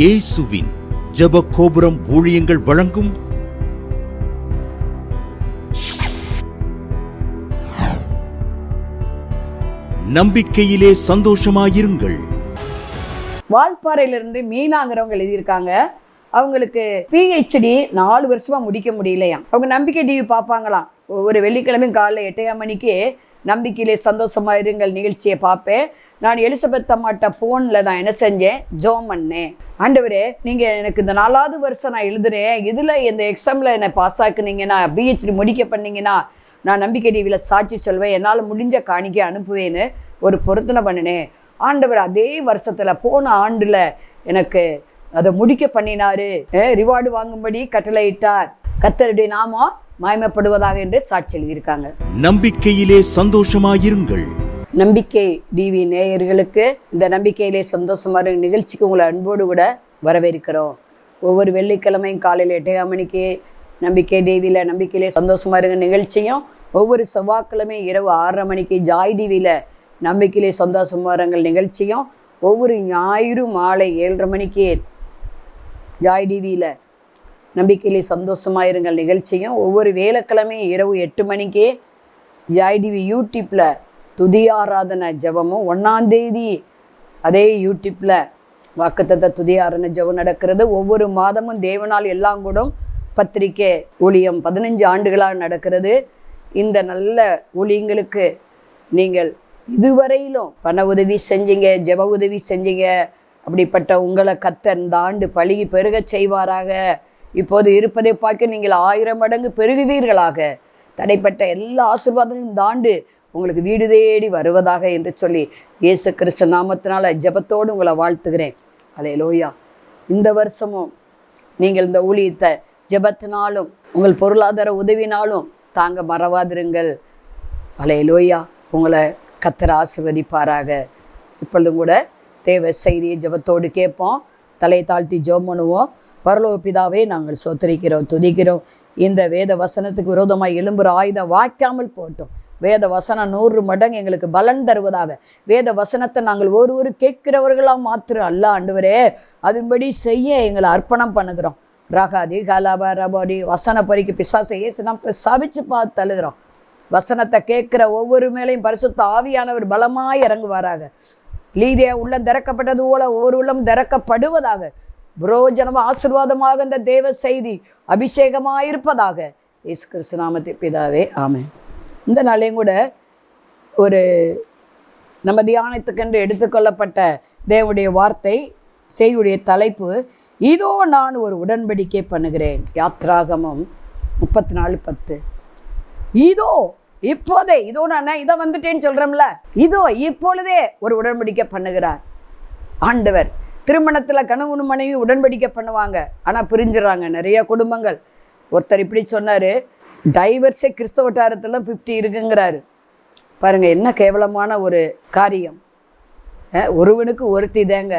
இயேசுவின் ஜெப கோபுரம் ஊழியங்கள் வழங்கும் நம்பிக்கையிலே சந்தோஷமாயிருங்கள். வால்பாறையிலிருந்து மீனாங்கிறவங்க எழுதியிருக்காங்க. அவங்களுக்கு பிஹெச்டி நாலு வருஷமா முடிக்க முடியலையாம் அவங்க நம்பிக்கை டிவி பார்ப்பாங்களாம். ஒவ்வொரு வெள்ளிக்கிழமையும் காலைல எட்டையாம் மணிக்கு நம்பிக்கையிலே சந்தோஷமா இருங்கள் நிகழ்ச்சியை பார்ப்பேன். நான் எலிசபெத் அம்மாட்ட ஃபோனில் நான் என்ன செஞ்சேன்? ஜோம் பண்ணேன். ஆண்டவரே நீங்கள் எனக்கு இந்த நாலாவது வருஷம் நான் எழுதுறேன். இதில் இந்த எக்ஸாமில் என்னை பாஸ் ஆக்குனீங்கன்னா பிஹெச்டி முடிக்க பண்ணீங்கன்னா நான் நம்பிக்கை டிவியில் சாட்சி சொல்வேன். என்னால் முடிஞ்ச காணிக்கை அனுப்புவேன்னு ஒரு பொருத்தனை பண்ணினேன். ஆண்டவர் அதே வருஷத்தில் போன ஆண்டில் எனக்கு அதை முடிக்க பண்ணினாரு. ரிவார்டு வாங்கும்படி கட்டளையிட்டார் கத்தருடைய நாமம் மாயமப்படுவதாக என்று சாட்சி எழுதியிருக்காங்க. நம்பிக்கையிலே சந்தோஷமாயிருங்கள். நம்பிக்கை டிவி நேயர்களுக்கு இந்த நம்பிக்கையிலே சந்தோஷமா நிகழ்ச்சிக்கு உங்களை அன்போடு கூட வரவேற்கிறோம். ஒவ்வொரு வெள்ளிக்கிழமையும் காலையில் எட்டையாம் மணிக்கு நம்பிக்கை டிவியில் நம்பிக்கையிலே சந்தோஷமா இருங்க நிகழ்ச்சியும் ஒவ்வொரு செவ்வாய்க்கிழமையும் இரவு ஆறரை மணிக்கு ஜாய் டிவியில் நம்பிக்கையிலே சந்தோஷமா இருங்கள் நிகழ்ச்சியும் ஒவ்வொரு ஞாயிறு மாலை ஏழரை மணிக்கு ஜாய் டிவியில் நம்பிக்கையிலே சந்தோஷமா இருங்கள் நிகழ்ச்சியும் ஒவ்வொரு வேலைக்கிழமையும் இரவு எட்டு மணிக்கு ஜாய் டிவி யூடியூப்பில் துதி ஜபமும் ஜெபமும் ஒன்றாந்தேதி அதே யூடியூப்பில் வாக்குத்தத்த துதி ஜபம் ஜெபம் நடக்கிறது. ஒவ்வொரு மாதமும் தேவனால் எல்லாம் கூட பத்திரிக்கை ஊழியம் பதினஞ்சு ஆண்டுகளாக நடக்கிறது. இந்த நல்ல ஊழியங்களுக்கு நீங்கள் இதுவரையிலும் பண உதவி செஞ்சீங்க ஜெப உதவி செஞ்சீங்க. அப்படிப்பட்ட உங்களை கத்தர் இந்த ஆண்டு பழகி பெருகச் செய்வாராக. இப்போது இருப்பதை பார்க்க நீங்கள் ஆயிரம் மடங்கு பெருகுவீர்களாக. தடைப்பட்ட எல்லா ஆசிர்வாதங்களும் இந்த ஆண்டு உங்களுக்கு வீடு தேடி வருவதாக என்று சொல்லி இயேசு கிறிஸ்து நாமத்தினால ஜெபத்தோடு உங்களை வாழ்த்துகிறேன். அலே லோயா இந்த வருஷமும் நீங்கள் இந்த ஊழியத்தை ஜெபத்தினாலும் உங்கள் பொருளாதார உதவினாலும் தாங்க மறவாதிருங்கள். அலே லோயா உங்களை கத்தர் ஆசிர்வதிப்பாராக. இப்பொழுதும் கூட தேவ செய்தியை ஜெபத்தோடு கேட்போம். தலை தாழ்த்தி ஜெபம் பண்ணுவோம். பரலோ பிதாவே நாங்கள் சோத்தரிக்கிறோம் துதிக்கிறோம். இந்த வேத வசனத்துக்கு விரோதமாக எலும்புற ஆயுதம் வாய்க்காமல் போட்டோம் வேத வசனம் நூறு மடங்கு எங்களுக்கு பலன் தருவதாக. வேத வசனத்தை நாங்கள் ஒரு ஒரு கேட்கிறவர்களாக மாத்திரம் அல்ல ஆண்டவரே. அதன்படி செய்ய எங்களை அர்ப்பணம் பண்ணுகிறோம். ரகாதி கலாப ரபாடி வசன பறிக்கு பிசாசை ஏசு நாம் சபிச்சு பார்த்து தழுகிறோம் வசனத்தை கேட்குற ஒவ்வொரு மேலையும் பரிசுத்த ஆவியானவர் பலமாய் இறங்குவாராக. லீதியா உள்ளம் திறக்கப்பட்டது போல ஒவ்வொரு உள்ளம் திறக்கப்படுவதாக. புரோஜனமாக ஆசிர்வாதமாக இந்த தேவ செய்தி அபிஷேகமாக இருப்பதாக இயேசு கிறிஸ்து நாமத்தை பிதாவே ஆமேன். இந்த நாளையும் கூட ஒரு நம்ம தியானத்துக்கென்று எடுத்துக்கொள்ளப்பட்ட தேவனுடைய வார்த்தை செய்தியுடைய தலைப்பு இதோ நான் ஒரு உடன்படிக்கை பண்ணுகிறேன். யாத்ராகமம் முப்பத்தி நாலு பத்து. இதோ இப்போதே இதோ நான் இதை வந்துட்டேன்னு சொல்கிறோம்ல இதோ இப்பொழுதே ஒரு உடன்படிக்கை பண்ணுகிறார். ஆண்டவர் திருமணத்தில் கணவன் மனைவி உடன்படிக்கை பண்ணுவாங்க. ஆனால் பிரிஞ்சிடறாங்க நிறைய குடும்பங்கள். ஒருத்தர் இப்படி சொன்னார் டைவர்ஸே கிறிஸ்தவ வட்டாரத்தில் ஃபிஃப்டி இருக்குங்கிறாரு. பாருங்கள் என்ன கேவலமான ஒரு காரியம். ஒருவனுக்கு ஒருத்தி தேங்க.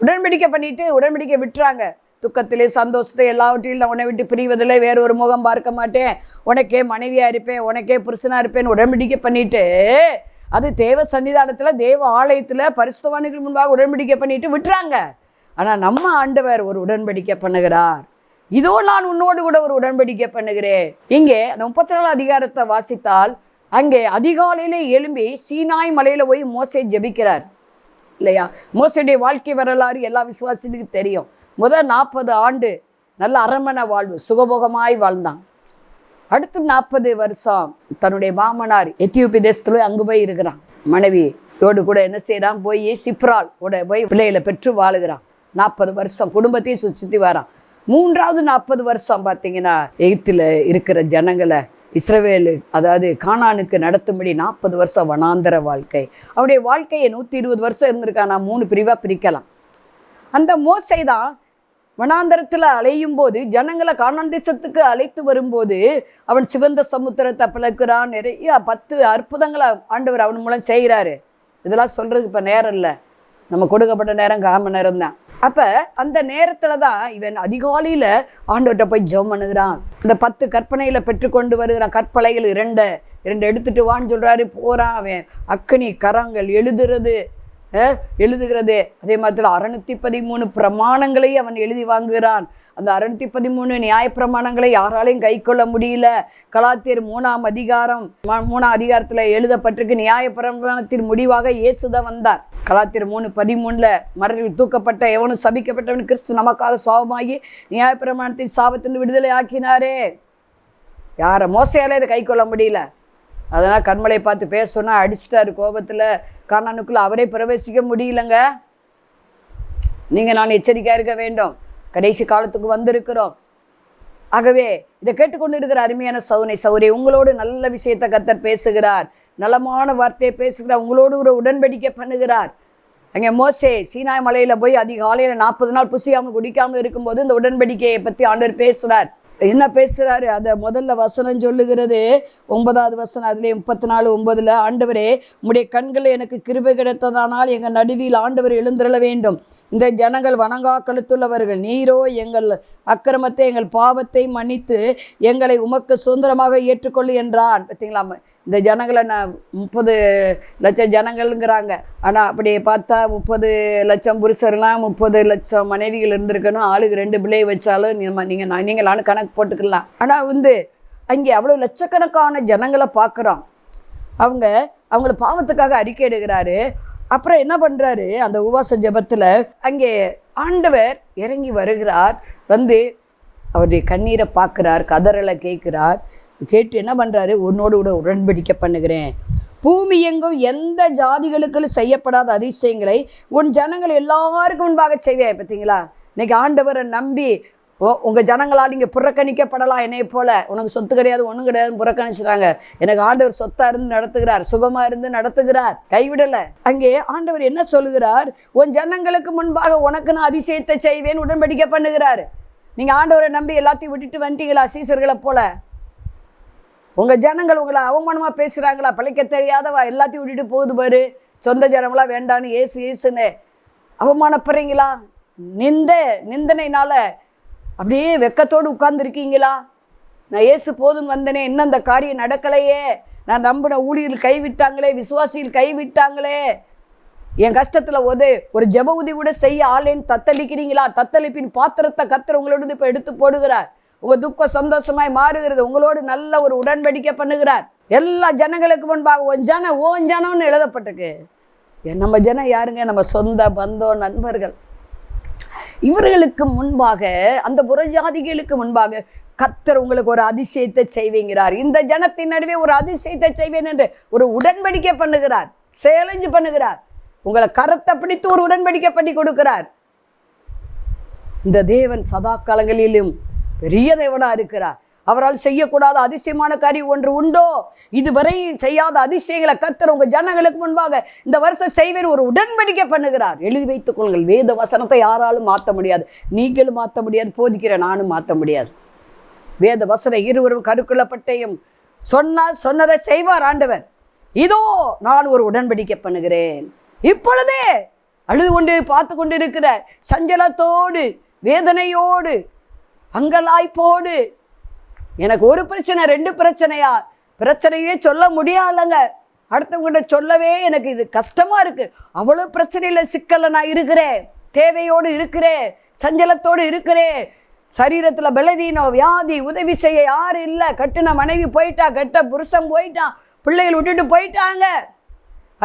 உடன்படிக்கை பண்ணிட்டு உடன்படிக்கை விட்டுறாங்க. துக்கத்திலே சந்தோஷத்தை எல்லாவற்றிலும் நான் உன்னை விட்டு பிரிவதில்லை வேற ஒரு முகம் பார்க்க மாட்டேன். உனக்கே மனைவியாக இருப்பேன் உனக்கே புருஷனாக இருப்பேன் உடன்படிக்கை பண்ணிட்டு அது தேவ சன்னிதானத்தில் தேவ ஆலயத்தில் பரிசுத்தவானுக்கு முன்பாக உடன்படிக்கை பண்ணிட்டு விட்டுறாங்க. ஆனால் நம்ம ஆண்டவர் ஒரு உடன்படிக்கை பண்ணுகிறார். இதோ நான் உன்னோடு கூட ஒரு உடன்படிக்கை பண்ணுகிறேன். இங்கே அந்த முப்பத்தி நாலு அதிகாரத்தை வாசித்தால் அங்கே அதிகாலையிலே எழும்பி சீனாய் மலையில் போய் மோசை ஜெபிக்கிறார். இல்லையா? மோசையுடைய வாழ்க்கை வரலாறு எல்லா விசுவாசத்துக்கும் தெரியும். முதல் நாற்பது ஆண்டு நல்ல அரண்மனை வாழ்வு சுகபோகமாய் வாழ்ந்தான். அடுத்து நாற்பது வருஷம் தன்னுடைய மாமனார் எத்தியோப்பிய தேசத்துல அங்கு போய் இருக்கிறான். மனைவியோடு கூட என்ன செய்கிறான் போய் சிப்ரால் கூட போய் பிள்ளைகளை பெற்று வாழுகிறான். நாற்பது வருஷம் குடும்பத்தையும் சுற்றி வரான். மூன்றாவது நாற்பது வருஷம் பார்த்தீங்கன்னா எகிப்தில் இருக்கிற ஜனங்களை இஸ்ரவேலு அதாவது கானானுக்கு நடத்தும்படி நாற்பது வருஷம் வனாந்தர வாழ்க்கை. அவருடைய வாழ்க்கையை நூற்றி இருபது வருஷம் இருந்திருக்கா நான் மூணு பிரிவாக பிரிக்கலாம். அந்த மோசை தான் வனாந்தரத்தில் அலையும் போது ஜனங்களை கானான் தேசத்துக்கு அழைத்து வரும்போது அவன் சிவந்த சமுத்திரத்தை பிளக்குறான். நிறைய பத்து அற்புதங்களை ஆண்டவர் அவன் மூலம் செய்கிறாரு. இதெல்லாம் சொல்கிறதுக்கு இப்போ நேரம் இல்லை. நம்ம கொடுக்கப்பட்ட நேரம் காம நேரம் தான். அப்போ அந்த நேரத்தில் தான் இவன் அதிகாலையில் ஆண்டவர்கிட்ட போய் ஜெபம் பண்ணுகிறான். இந்த பத்து கற்பனைகளை பெற்றுக்கொண்டு வருகிறான் கற்பலைகள் இரண்டு இரண்டு எடுத்துட்டு வான்னு சொல்கிறாரு போகிறான் அவன். அக்கனி கரங்கள் எழுதுறது. எழுதுகிறது. அதே மாதிரி அறுநூத்தி பதிமூணு பிரமாணங்களை அவன் எழுதி வாங்குகிறான். அந்த அறுநூத்தி பதிமூணு நியாய பிரமாணங்களை யாராலையும் கை கொள்ள முடியல. கலாத்தியர் மூணாம் அதிகாரம் ம- மூணாம் அதிகாரத்தில் எழுதப்பட்டிருக்கு. நியாய பிரமாணத்தின் முடிவாக இயேசுதான் வந்தார். கலாத்தியர் மூணு பதிமூணுல மரத்தில் தூக்கப்பட்ட எவனும் சபிக்கப்பட்டவன் கிறிஸ்து நமக்காக சாபமாகி நியாய பிரமாணத்தின் சாபத்தின் விடுதலை ஆக்கினாரே. யாரை மோசையாலே இதை கை கொள்ள முடியல. அதனால் கண்மலை பார்த்து பேச சொன்னா அடிச்சிட்டாரு கோபத்தில். காணானுக்குள்ள அவரே பிரவேசிக்க முடியலங்க. நீங்கள் நான் எச்சரிக்கையாக இருக்க வேண்டும். கடைசி காலத்துக்கு வந்திருக்கிறோம். ஆகவே இதை கேட்டுக்கொண்டு இருக்கிற அருமையான சௌனை சௌரிய உங்களோடு நல்ல விஷயத்தை கத்தர் பேசுகிறார். நலமான வார்த்தையை பேசுகிறார். உங்களோடு ஒரு உடன்படிக்கை பண்ணுகிறார். அங்கே மோசே சீனாய் மலையில் போய் அதிகாலையில் நாற்பது நாள் புசியாமல் குடிக்காமல் இருக்கும்போது இந்த உடன்படிக்கையை பற்றி ஆண்டவர் பேசுகிறார் என்ன பேசுகிறாரு அதை முதல்ல வசனம் சொல்லுகிறது. ஒன்பதாவது வசனம் அதுலேயே முப்பத்தி நாலு ஒன்பதில் ஆண்டவரே உங்களுடைய கண்களை எனக்கு கிருபை கிடைத்ததானால் எங்கள் நடுவில் ஆண்டவர் எழுந்திரள வேண்டும். இந்த ஜனங்கள் வணங்கா கழுத்துள்ளவர்கள் நீரோ எங்கள் அக்கிரமத்தை எங்கள் பாவத்தை மன்னித்து எங்களை உமக்கு சுதந்திரமாக ஏற்றுக்கொள்ளு என்றான். பார்த்தீங்களா? இந்த ஜனங்களை நான் முப்பது லட்சம் ஜனங்கள்ங்கிறாங்க. ஆனால் அப்படி பார்த்தா முப்பது லட்சம் புருஷர்லாம் முப்பது லட்சம் மனைவிகள் இருந்திருக்கணும். ஆளுக்கு ரெண்டு பிள்ளை வச்சாலும் நீங்கள் நீங்கள் நான் நீங்கள் நானும் கணக்கு போட்டுக்கலாம். ஆனால் வந்து அங்கே அவ்வளோ லட்சக்கணக்கான ஜனங்களை பார்க்குறோம். அவங்க அவங்கள பாவத்துக்காக அறிக்கை எடுக்கிறாரு. அப்புறம் என்ன பண்ணுறாரு அந்த உவாச ஜெபத்தில் அங்கே ஆண்டவர் இறங்கி வருகிறார். வந்து அவருடைய கண்ணீரை பார்க்குறார் கதறலை கேட்குறார். கேட்டு என்ன பண்ணுறாரு உன்னோடு கூட உடன்படிக்கை பண்ணுகிறேன். பூமி எங்கும் எந்த ஜாதிகளுக்கும் செய்யப்படாத அதிசயங்களை உன் ஜனங்கள் எல்லாருக்கும் முன்பாக செய்வேன் பார்த்தீங்களா? இன்னைக்கு ஆண்டவரை நம்பி ஓ உங்கள் ஜனங்களால் நீங்கள் புறக்கணிக்கப்படலாம் என்னை போல. உனக்கு சொத்து கிடையாது ஒன்றும் கிடையாதுன்னு புறக்கணிச்சிட்டாங்க. எனக்கு ஆண்டவர் சொத்தாக இருந்து நடத்துகிறார் சுகமாக இருந்து நடத்துகிறார். கைவிடலை. அங்கே ஆண்டவர் என்ன சொல்லுகிறார்? உன் ஜனங்களுக்கு முன்பாக உனக்கு நான் அதிசயத்தை செய்வேன் உடன்படிக்கை பண்ணுகிறார். நீங்கள் ஆண்டவரை நம்பி எல்லாத்தையும் விட்டுட்டு வந்துட்டீங்களா சீசர்களை போல? உங்கள் ஜனங்கள் உங்களை அவமானமாக பேசுகிறாங்களா பிழைக்க தெரியாதவா? எல்லாத்தையும் விட்டுட்டு போகுது பாரு. சொந்த ஜனங்களாம் வேண்டான்னு ஏசு ஏசுன்னு அவமானப்படுறீங்களா? நிந்த நிந்தனைனால அப்படியே வெக்கத்தோடு உட்கார்ந்துருக்கீங்களா? நான் ஏசு போதும் வந்தனே இன்னும் அந்த காரியம் நடக்கலையே. நான் நம்பின ஊழியில் கைவிட்டாங்களே விசுவாசியில் கைவிட்டாங்களே. என் கஷ்டத்தில் உது ஒரு ஜெப உதவி கூட செய்ய ஆளேன்னு தத்தளிக்கிறீங்களா? தத்தளிப்பின் பாத்திரத்தை கத்தர் உங்களோட இப்போ எடுத்து போடுகிறார். உங்க துக்கம் சந்தோஷமாய் மாறுகிறது. உங்களோடு நல்ல ஒரு உடன்படிக்கை பண்ணுகிறார். எல்லா ஜனங்களுக்கு முன்பாக உன் ஜன ஓன் ஜனம்னு எழுதப்பட்டிருக்கு. என் நம்ம ஜனம் யாருங்க? நம்ம சொந்த பந்தம் நண்பர்கள். இவர்களுக்கு முன்பாக அந்த புறஜாதிகளுக்கு முன்பாக கத்தர் உங்களுக்கு ஒரு அதிசயத்தை செய்வீங்கிறார். இந்த ஜனத்தின் நடுவே ஒரு அதிசயத்தை செய்வேன் என்று ஒரு உடன்படிக்கை பண்ணுகிறார். சேலஞ்சு பண்ணுகிறார். உங்களை கரத்தை பிடித்து ஒரு உடன்படிக்கை பண்ணி கொடுக்கிறார். இந்த தேவன் சதா காலங்களிலும் பெரிய தேவனாக இருக்கிறார். அவரால் செய்யக்கூடாத அதிசயமான காரியம் ஒன்று உண்டோ? இதுவரை செய்யாத அதிசயங்களை கத்துற உங்கள் ஜனங்களுக்கு முன்பாக இந்த வருஷம் செய்வேன் ஒரு உடன்படிக்கை பண்ணுகிறார். எழுதி வைத்துக் கொள்ளுங்கள். வேத வசனத்தை யாராலும் மாற்ற முடியாது. நீங்களும் மாற்ற முடியாது. போதிக்கிற நானும் மாற்ற முடியாது. வேத வசனம் இருவரும் கருக்குள்ளப்பட்டையும் சொன்னால் சொன்னதை செய்வார் ஆண்டவர். இதோ நான் ஒரு உடன்படிக்கை பண்ணுகிறேன். இப்பொழுதே அழுது கொண்டு பார்த்து கொண்டு இருக்கிற சஞ்சலத்தோடு வேதனையோடு அங்கலாய்ப்போடு எனக்கு ஒரு பிரச்சனை ரெண்டு பிரச்சனையா? பிரச்சனையே சொல்ல முடியாதுங்க அடுத்தவங்கிட்ட சொல்லவே எனக்கு இது கஷ்டமாக இருக்குது அவ்வளோ பிரச்சனையில் சிக்கலை நான் இருக்கிறேன். தேவையோடு இருக்கிறேன். சஞ்சலத்தோடு இருக்கிறேன். சரீரத்தில் பலவீனம் வியாதி உதவி செய்ய யாரும் இல்லை. கட்டின மனைவி போயிட்டா கெட்ட புருஷன் போயிட்டான் பிள்ளைகள் விட்டுட்டு போயிட்டாங்க.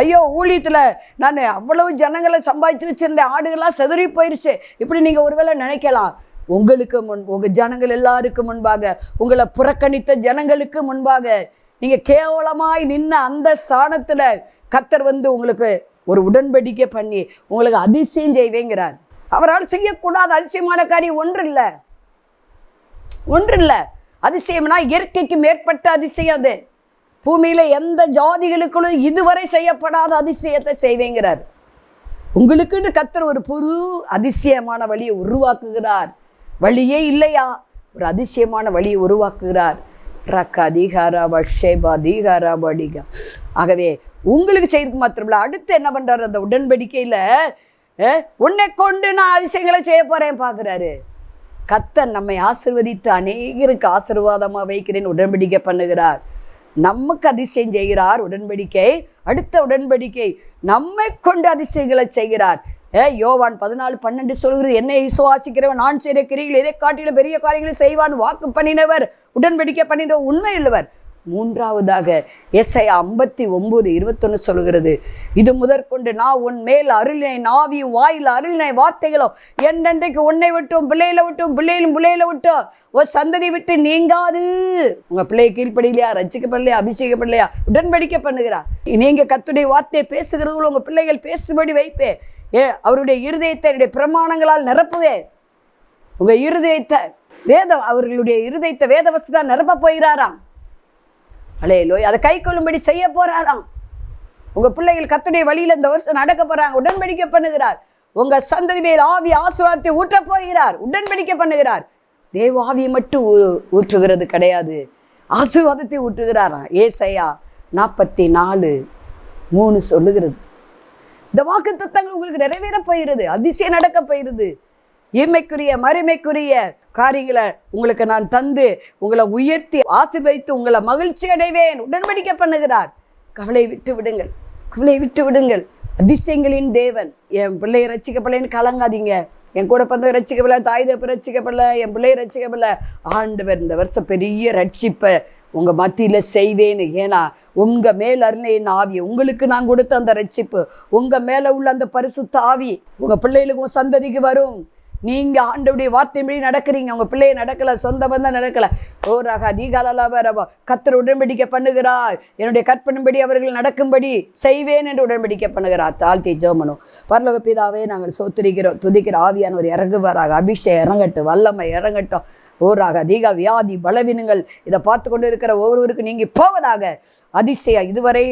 ஐயோ ஊழியத்தில் நான் அவ்வளவு ஜனங்களை சம்பாதிச்சு வச்சுருந்தேன் ஆடுகள்லாம் செதறி போயிருச்சு. இப்படி நீங்கள் ஒருவேளை நினைக்கலாம். உங்களுக்கு முன் உங்கள் ஜனங்கள் எல்லாருக்கும் முன்பாக உங்களை புறக்கணித்த ஜனங்களுக்கு முன்பாக நீங்கள் கேவலமாய் நின்ன அந்த ஸ்தானத்தில் கத்தர் வந்து உங்களுக்கு ஒரு உடன்படிக்கை பண்ணி உங்களுக்கு அதிசயம் செய்வேங்கிறார். அவரால் செய்யக்கூடாத அதிசயமான காரியம் ஒன்று இல்லை ஒன்று இல்லை அதிசயம்னா இயற்கைக்கு மேற்பட்ட அதிசயம் அது. பூமியில் எந்த ஜாதிகளுக்குள்ளும் இதுவரை செய்யப்படாத அதிசயத்தை செய்வேங்கிறார். உங்களுக்குன்னு கத்தர் ஒரு புது அதிசயமான வழியை உருவாக்குகிறார். வழியே இல்லையா? ஒரு அதிசயமான வழியை உருவாக்குகிறார். ரக்க அதிகாரா வஷேபா அதிகாரா படிகா ஆகவே உங்களுக்கு செய்யறதுக்கு மாத்திரமில்ல அடுத்து என்ன பண்றாரு அந்த உடன்படிக்கையில? உன்னை கொண்டு நான் அதிசயங்களை செய்ய போறேன் பார்க்குறாரு கத்தன் நம்மை ஆசிர்வதித்து அநேகருக்கு ஆசீர்வாதமாக வைக்கிறேன் உடன்படிக்கை பண்ணுகிறார். நமக்கு அதிசயம் செய்கிறார் உடன்படிக்கை அடுத்த உடன்படிக்கை நம்மை கொண்டு அதிசயங்களை செய்கிறார். ஏ யோவான் பதினாலு பன்னெண்டு சொல்கிறது என்னை விசுவாசிக்கிறவன் நான் செய்கிற கிரிகள் எதை காட்டிலும் பெரிய காரியங்களை செய்வான் வாக்கு பண்ணினவர் உடன்படிக்கை பண்ணினவர் உண்மை உள்ளவர் மூன்றாவதாக எஸ்ஐ ஐம்பத்தி ஒம்பது இருபத்தொன்று சொல்கிறது இது முதற்கொண்டு நான் உன் மேல் அருளினை நாவி வாயில் அருளினை வார்த்தைகளோ என்றென்றைக்கு உன்னை விட்டும் பிள்ளையில விட்டும் பிள்ளையிலும் பிள்ளையில விட்டும் ஒரு சந்ததி விட்டு நீங்காது. உங்க பிள்ளையை கீழ்ப்படியிலையா? ரச்சிக்கப்படலையா அபிஷேகப்படலையா? உடன்படிக்கை பண்ணுகிறா? நீங்க கத்துடைய வார்த்தையை பேசுகிறதுல உங்க பிள்ளைகள் பேசுபடி வைப்பேன். ஏ அவருடைய இருதயத்தை என்னுடைய பிரமாணங்களால் நிரப்புவேன் உங்கள் இருதயத்தை வேத அவர்களுடைய இருதயத்தை வேதவஸ்து தான் நிரப்ப போகிறாராம். அலையலோய் அதை கை கொள்ளும்படி செய்ய போகிறாராம் உங்கள் பிள்ளைகள் கத்துடைய வழியில் இந்த வருஷம் நடக்க போகிறாங்க உடன்படிக்கை பண்ணுகிறார். உங்கள் சந்ததி மேல் ஆவி ஆசுவாரத்தை ஊற்ற போகிறார் உடன்படிக்கை பண்ணுகிறார். தேவ ஆவியை மட்டும் ஊ- ஊற்றுகிறது கிடையாது. ஆசீர்வாதத்தை ஊற்றுகிறாராம். ஏசையா நாற்பத்தி நாலு மூணு சொல்லுகிறது. இந்த வாக்கு தத்தங்கள் உங்களுக்கு நிறைவேற போயிருது. அதிசயம் நடக்க போயிருது. இம்மைக்குரிய மறுமைக்குரிய காரியங்களை உங்களுக்கு நான் தந்து உங்களை உயர்த்தி ஆசிர்வதித்து உங்களை மகிழ்ச்சி அடைவேன். உடன்படிக்கை பண்ணுகிறார். கவலை விட்டு விடுங்கள். கவலை விட்டு விடுங்கள். அதிசயங்களின் தேவன். என் பிள்ளையை ரசிக்கப்படலைன்னு கலங்காதீங்க. என் கூட பிறந்த ரசிக்கப்படல தாய் தப்பு ரசிக்கப்படல என் பிள்ளையை ரசிக்கப்படல. ஆண்டவர் இந்த வருஷம் பெரிய ரட்சிப்பை உங்கள் மத்தியில் செய்வேன்னு. ஏன்னா உங்கள் மேல் அருளையின் ஆவி உங்களுக்கு நான் கொடுத்த அந்த ரட்சிப்பு உங்கள் மேலே உள்ள அந்த பரிசுத்த ஆவி உங்கள் பிள்ளைகளுக்கும் சந்ததிக்கு வரும். நீங்கள் ஆண்டவுடைய வார்த்தையின்படி நடக்கிறீங்க. உங்கள் பிள்ளையை நடக்கலை சொந்த பந்தம் நடக்கலை. ஓ ரகா நீகாலா கத்தர் உடன்படிக்கை பண்ணுகிறார். என்னுடைய கற்பனைப்படி அவர்கள் நடக்கும்படி செய்வேன் என்று உடன்படிக்கை பண்ணுகிறார். தாழ்த்தி ஜோமனும் பரலோக பிதாவே நாங்கள் சோத்திரிக்கிறோம் துதிக்கிற ஆவியானவர் இறங்குவாராக. அபிஷேகம் இறங்கட்டும் வல்லமை இறங்கட்டும். ஓராக அதிக வியாதி பலவீனங்கள். இதை பார்த்து கொண்டு இருக்கிற ஒவ்வொருவருக்கும் நீங்கள் போவதாக அதிசயம். இதுவரை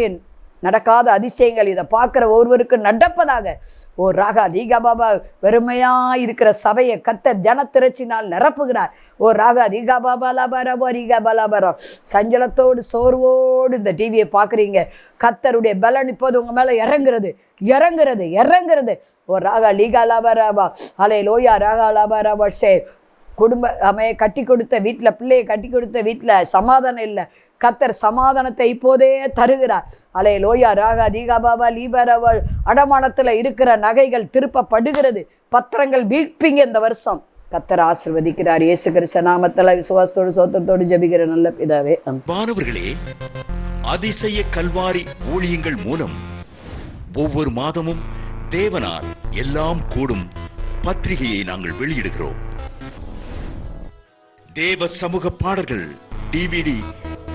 நடக்காத அதிசயங்கள் இதை பார்க்குற ஒருவருக்கும் நடப்பதாக. ஓ ராகா தீகா பாபா வெறுமையாக இருக்கிற சபையை கத்த ஜனத்திரச்சினால் நிரப்புகிறார். ஓ ராகா தீகா பாபா லாபா ரீகா பாலாபாரா சஞ்சலத்தோடு சோர்வோடு இந்த டிவியை பார்க்குறீங்க. கத்தருடைய பலன் இப்போது உங்கள் மேலே இறங்குறது இறங்குறது இறங்குறது. ஓ ராகா லீகா லாபா ராபா அலே லோயா ராகா லாபா ராபா ஷே. குடும்ப அமைய கட்டி கொடுத்த வீட்டில் பிள்ளையை கட்டி கொடுத்த வீட்டில் சமாதானம் இல்லை. கத்தர் சமாதானத்தை இப்போதே தருகிறார். அலே லோயா ராகா தீகா பாபா லீபரவா அடமானத்தில் இருக்கிற நகைகள் திருப்பப்படுகிறது. பத்திரங்கள் வீட்பிங்க இந்த வருஷம். கத்தர் ஆசிர்வதிக்கிறார். இயேசு கிறிஸ்த நாமத்தில் விசுவாசத்தோடு சோத்தத்தோடு ஜபிக்கிற நல்ல பிதாவே மாணவர்களே அதிசய கல்வாரி ஊழியங்கள் மூலம் ஒவ்வொரு மாதமும் தேவனால் எல்லாம் கூடும் பத்திரிகையை நாங்கள் வெளியிடுகிறோம். தேவ சமூக பாடல்கள் டிவிடி